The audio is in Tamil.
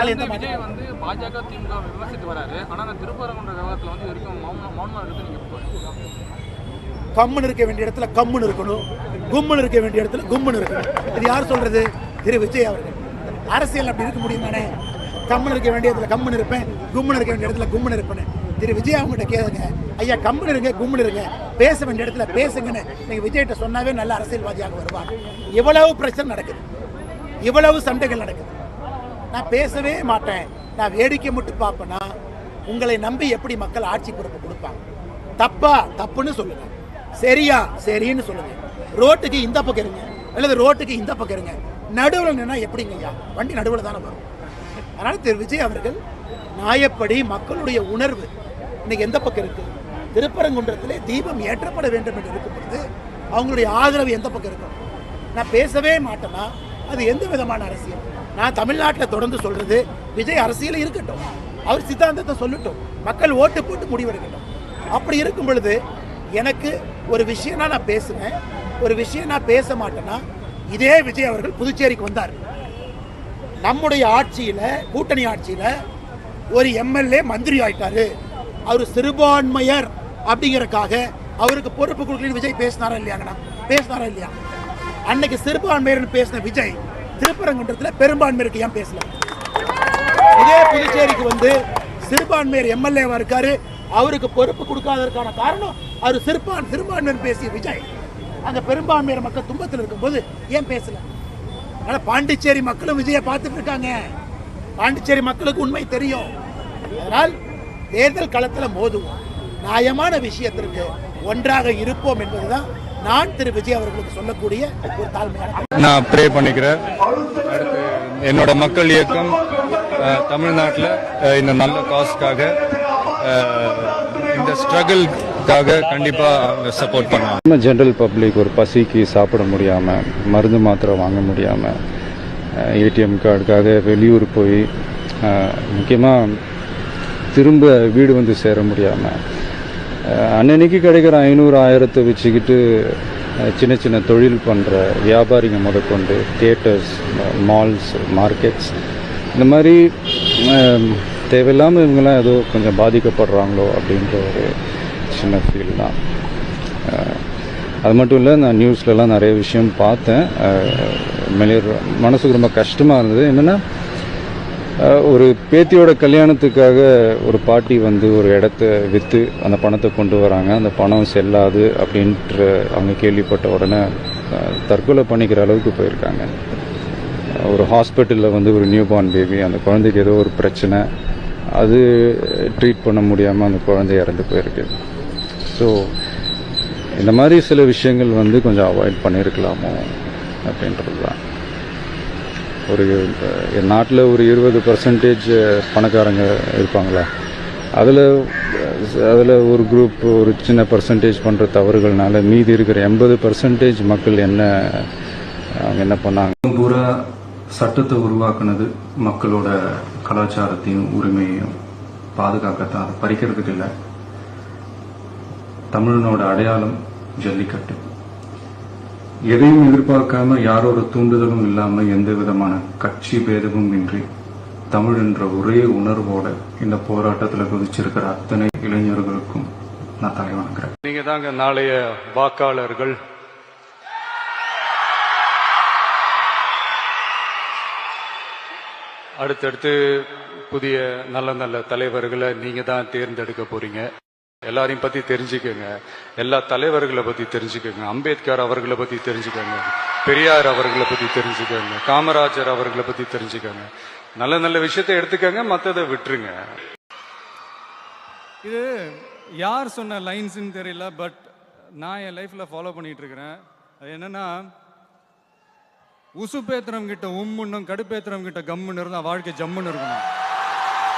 அதனால எந்த விஜய் வந்து பாஜக திமுக விமர்சித்து வராரு. ஆனா அந்த திருப்பரங்குன்ற விவகாரத்துல வந்து வரைக்கும் மௌனம் மௌனமா இருக்கிறது நீங்க எப்படி பாக்குறீங்க? கம்முன்னு இருக்க வேண்டிய இடத்துல கம்முன்னு இருக்கணும். கும்முன்னு இருக்க வேண்டிய இடத்துல கும்முன்னு இருக்கணும். இது யார் சொல்றது? திரு விஜய் அவர்கள். அரசியல் அப்படி இருக்க முடியும் தானே கம்முன்னு இருக்க வேண்டிய இடத்துல கம்முன்னு இருப்பேன். கும்முன்னு இருக்க வேண்டிய இடத்துல கும்முன்னு இருப்பேன். திரு விஜய் அவங்ககிட்ட கேளுங்க. ஐயா கம்முன்னு இருங்க கும்முன்னு இருங்க. பேச வேண்டிய இடத்துல பேசுங்கன்னு நீங்க விஜய்கிட்ட சொன்னாவே நல்ல அரசியல்வாதியாக வருவாங்க இவ்வளவு பிரச்சனை நடக்குது. இவ்வளவு சண்டைகள் நடக்குது. நான் பேசவே மாட்டேன். நான் வேடிக்கை மட்டும் பார்ப்பேன்னா உங்களை நம்பி எப்படி மக்கள் ஆட்சி பொறுப்பு கொடுப்பாங்க? தப்பா? தப்புன்னு சொல்லுங்க. சரியா? சரின்னு சொல்லுங்க. ரோட்டுக்கு இந்த பக்கம் இருங்க. அல்லது ரோட்டுக்கு இந்த பக்கம் இருங்க. நடுவில் நின்னா எப்படிங்க ஐயா வண்டி நடுவில் தானே வரும். அதனால் திரு. விஜய் அவர்கள் நியாயப்படி மக்களுடைய உணர்வு இன்னைக்கு எந்த பக்கம் இருக்கு? திருப்பரங்குன்றத்திலே தீபம் ஏற்றப்பட வேண்டும் என்று இருக்கும் பொழுது அவங்களுடைய ஆதரவு எந்த பக்கம் இருக்கும்? நான் பேசவே மாட்டேன்னா அது எந்த விதமான அரசியல்? நான் தமிழ்நாட்டில் தொடர்ந்து சொல்கிறது விஜய் அரசியல் இருக்கட்டும். அவர் சித்தாந்தத்தை சொல்லட்டும். மக்கள் ஓட்டு போட்டு முடிவெடுக்கட்டும் அப்படி இருக்கும் பொழுது எனக்கு ஒரு விஷயம்னா நான் பேசுவேன். ஒரு விஷயம் நான் பேச மாட்டேன்னா இதே விஜய் அவர்கள் புதுச்சேரிக்கு வந்தார். நம்முடைய ஆட்சியில் கூட்டணி ஆட்சியில் ஒரு எம்எல்ஏ மந்திரி ஆயிட்டாரு. அவர் சிறுபான்மையர் அப்படிங்கிறக்காக அவருக்கு பொறுப்பு கொடுக்கலன்னு விஜய் பேசினாரா இல்லையாங்கண்ணா? பேசினாரா இல்லையா? அன்னைக்கு சிறுபான்மையர்னு பேசின விஜய் திருப்பரங்குன்றத்தில் பெரும்பான்மையருக்கு ஏன் பேசல? இதே புதுச்சேரிக்கு வந்து சிறுபான்மையர் எம்எல்ஏவா இருக்காரு. அவருக்கு பொறுப்பு கொடுக்காததற்கான காரணம் அவர் சிறுபான் சிறுபான்மையர் பேசிய விஜய். அந்த பெரும்பான்மையர் மக்கள் துன்பத்தில் இருக்கும்போது ஏன் பேசல? அதனால பாண்டிச்சேரி மக்களும் விஜயை பார்த்துட்டு இருக்காங்க. பாண்டிச்சேரி மக்களுக்கு உண்மை தெரியும். அதனால் தேர்தல் களத்தில் மோதுவோம். நியாயமான விஷயத்திற்கு ஒன்றாக இருப்போம் என்பதுதான் நான் திரு விஜய் அவர்களுக்கு சொல்லக்கூடிய ஒரு தாழ்மையான நான் ப்ரே பண்ணிக்கிறேன். அடுத்து என்னோட மக்கள் இயக்கம் தமிழ்நாட்டில் இந்த நல்ல காஸ்க்காக இந்த ஸ்ட்ரகிள்காக கண்டிப்பாக சப்போர்ட் பண்ணுவாங்க நம்ம ஜென்ரல் பப்ளிக் ஒரு பசிக்கு சாப்பிட முடியாமல் மருந்து மாத்திரை வாங்க முடியாமல் ஏடிஎம் கார்டுக்காக வெளியூர் போய் முக்கியமாக திரும்ப வீடு வந்து சேர முடியாமல் அன்னன்னைக்கு கிடைக்கிற ஐநூறு ஆயிரத்தை வச்சுக்கிட்டு சின்ன சின்ன தொழில் பண்ணுற வியாபாரிங்க முதற்கொண்டு தியேட்டர்ஸ் மால்ஸ் மார்க்கெட்ஸ் இந்த மாதிரி தேவையில்லாமல் இவங்கெல்லாம் ஏதோ கொஞ்சம் பாதிக்கப்படுறாங்களோ அப்படின்ற ஒரு சின்ன ஃபீல் தான். அது மட்டும் இல்லை நான் நியூஸ்லலாம் நிறைய விஷயம் பார்த்தேன். அஹ், மேலே மனசுக்கு ரொம்ப கஷ்டமாக இருந்தது. என்னென்னா ஒரு பேத்தியோட கல்யாணத்துக்காக ஒரு பாட்டி வந்து ஒரு இடத்த விற்று அந்த பணத்தை கொண்டு வராங்க. அந்த பணம் செல்லாது அப்படின்ற அவங்க கேள்விப்பட்ட உடனே தற்கொலை பண்ணிக்கிற அளவுக்கு போயிருக்காங்க. ஒரு ஹாஸ்பிட்டலில் வந்து ஒரு நியூ பார்ன் பேபி அந்த குழந்தைக்கு ஏதோ ஒரு பிரச்சனை அது ட்ரீட் பண்ண முடியாமல் அந்த குழந்தை இறந்து போயிருக்கு. ஸோ இந்த மாதிரி சில விஷயங்கள் வந்து கொஞ்சம் அவாய்ட் பண்ணியிருக்கலாமோ அப்படின்றது தான் ஒரு நாட்டில் ஒரு இருபது பர்சன்டேஜ் பணக்காரங்க இருப்பாங்களா. அதில் அதில் ஒரு குரூப் ஒரு சின்ன பர்சன்டேஜ் பண்ணுற தவறுகள்னால மீதி இருக்கிற எண்பது பர்சன்டேஜ் மக்கள் என்ன அவங்க என்ன பண்ணாங்க? பூரா சட்டத்தை உருவாக்குனது மக்களோட கலாச்சாரத்தையும் உரிமையையும் பாதுகாக்கத்தான். அதை பறிக்கிறதுக்கு இல்லை. தமிழனோட அடையாளம் ஜல்லிக்கட்டு. எதையும் எதிர்பார்க்காம யாரோட தூண்டுதலும் இல்லாம எந்த விதமான கட்சி பேதமும் இன்றி தமிழ் என்ற ஒரே உணர்வோட இந்த போராட்டத்துல குதிச்சிருக்கிற அத்தனை இளைஞர்களுக்கும் நான் தலை வணங்குறேன். நீங்க தாங்க நாளைய வாக்காளர்கள். அடுத்தடுத்து புதிய நல்ல நல்ல தலைவர்களை நீங்க தான் தேர்ந்தெடுக்க போறீங்க. எல்லாரையும் பத்தி தெரிஞ்சுக்கோங்க. எல்லா தலைவர்களை பத்தி தெரிஞ்சுக்கோங்க. அம்பேத்கர் அவர்களை பத்தி தெரிஞ்சுக்கோங்க. பெரியார் அவர்களை பத்தி தெரிஞ்சுக்கோங்க. காமராஜர் அவர்களை பத்தி தெரிஞ்சுக்கோங்க. நல்ல நல்ல விஷயத்தை எடுத்துக்கோங்க மத்ததை விட்டுருங்க. இது யார் சொன்ன லைன்ஸ்ன்னு தெரியல பட் நான் என் லைஃப்பில் ஃபாலோ பண்ணிட்டு இருக்கிறேன் அது என்னன்னா உசுப்பேத்திரம் கிட்ட உம்முன்னும் கடுப்பேத்திரம் கிட்ட கம்முன்னு இருந்தால் வாழ்க்கை ஜம்முன்னு இருக்கணும்